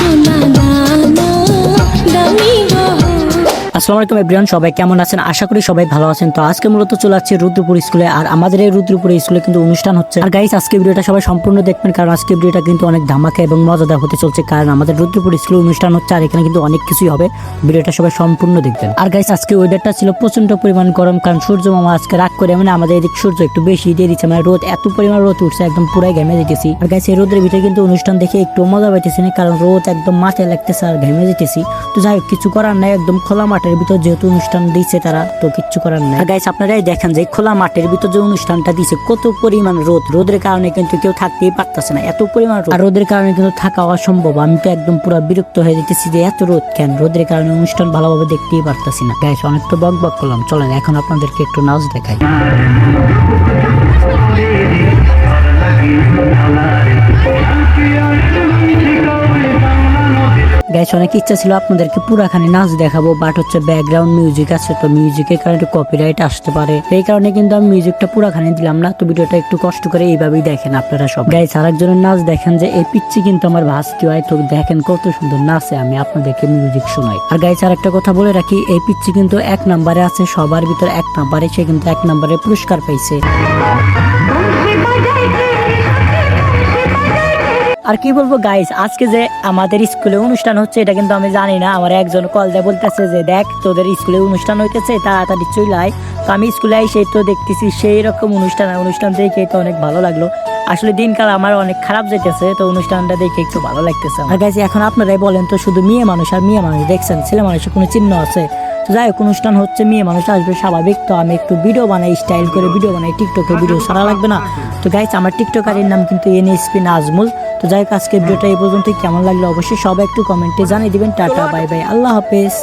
tonight. আসসালামু আলাইকুম everyone, সবাই কেমন আছেন? আশা করি সবাই ভালো আছেন। তো আজকে মূলত চলে আসছে রুদ্রপুর স্কুলে, আর আমাদের এই রুদ্রপুর স্কুলে কিন্তু অনুষ্ঠান হচ্ছে। আর গাইস আজকে ভিডিওটা সবাই সম্পূর্ণ দেখবেন, কারণ আজকে ভিডিওটা কিন্তু অনেক ধামাকা এবং মজাদার হতে চলছে, কারণ আমাদের রুদ্রপুর স্কুলে অনুষ্ঠান হচ্ছে, আর এখানে কিন্তু অনেক কিছুই হবে। ভিডিওটা সবাই সম্পূর্ণ দেখবেন। আর গাইস আজকে ওয়েদারটা ছিল প্রচণ্ড পরিমাণ গরম, কারণ সূর্য মামা আজকে রাগ করে মানে আমাদের এদিক সূর্য একটু বেশি দিয়ে দিচ্ছে মানে রোদ, এত পরিমাণ রোদ উঠছে, একদম পুরাই ঘেমে যেতেছি। আর গাইস এই রোদের ভিতরে কিন্তু অনুষ্ঠান দেখে একটু মজা পাইতেছি না, কারণ রোদ একদম মাথায় লাগতেছে আর ঘেমে যেতেছি। তো যাই হোক, কিছু করার নাই, একদম খোলা মাঠের ভিতর যেহেতু অনুষ্ঠান দিচ্ছে তারা, তো কিচ্ছু করার নাই। গাইস আপনারাই দেখেন যে খোলা মাঠের ভিতর যে অনুষ্ঠানটা দিছে, কত পরিমাণ রোদ। রোদের কারণে কিন্তু কেউ থাকতেই পারতেছে না, এত পরিমাণ আর রোদের কারণে কিন্তু থাকা অসম্ভব। আমি তো একদম পুরো বিরক্ত হয়ে যেতেছি যে এত রোদ কেন? রোদের কারণে অনুষ্ঠান ভালোভাবে দেখতেই পারতেছি না। গাইস অনেক তো বক বক করলাম। চলেন, এখন আপনাদেরকে একটু নাচ দেখাই। গাইস অনেক ইচ্ছা ছিল আপনাদেরকে পুরাখানি নাচ দেখাবো বাট হচ্ছে ব্যাকগ্রাউন্ড মিউজিক আছে, তো মিউজিকের কারণে কপিরাইট আসতে পারে। এই কারণে কিন্তু আমি মিউজিকটা পুরাখানি দিলাম না, তো ভিডিওটা একটু কষ্ট করে এইভাবেই দেখেন আপনারা সব। গাইস আরেকজনের নাচ দেখেন যে, এই পিচ্ছি কিন্তু আমার ভাস্তি হয়, তো দেখেন কত সুন্দর নাচে আমি আপনাদেরকে মিউজিক শোনাই। আর গাইস আর একটা কথা বলে রাখি, এই পিচ্ছি কিন্তু এক নাম্বারে আছে, সবার ভিতর এক নাম্বারে সে কিন্তু এক নাম্বারে পুরস্কার পাইছে। আর কি বলব গাইস আজকে যে আমাদের স্কুলে অনুষ্ঠান হচ্ছে, এটা কিন্তু আমি জানি না। আমার একজন কল দিয়ে বলতেছে যে, দেখ, তোদের স্কুলে অনুষ্ঠান হইতেছে, তাড়াতাড়ি চলে আয়। তো আমি স্কুলে সেই তো দেখতেছি সেই রকম অনুষ্ঠান অনুষ্ঠান দেখে তো অনেক ভালো লাগল। আসলে দিনকাল আমার অনেক খারাপ যেতেছে তো অনুষ্ঠানটা দেখে একটু ভালো লাগতেছে আর গাইস এখন আপনারাই বলেন তো, শুধু মেয়ে মানুষ আর মেয়ে মানুষ দেখছেন? ছেলে মানুষের কোনো চিহ্ন আছে? যাই হোক অনুষ্ঠান হচ্ছে মেয়ে মানুষ আসবে স্বাভাবিক তো আমি একটু ভিডিও বানাই স্টাইল করে ভিডিও বানাই টিকটকে ভিডিও সারা লাগবে না। তো গাইস আমার টিকটকারের নাম কিন্তু এন এনএসপি নাজমুল তো যাই হোক আজকে ভিডিওটা এই পর্যন্ত কেমন লাগল অবশ্যই সবাই একটু কমেন্টে জানিয়ে দিবেন। টাটা বাই বাই আল্লাহ হাফেজ।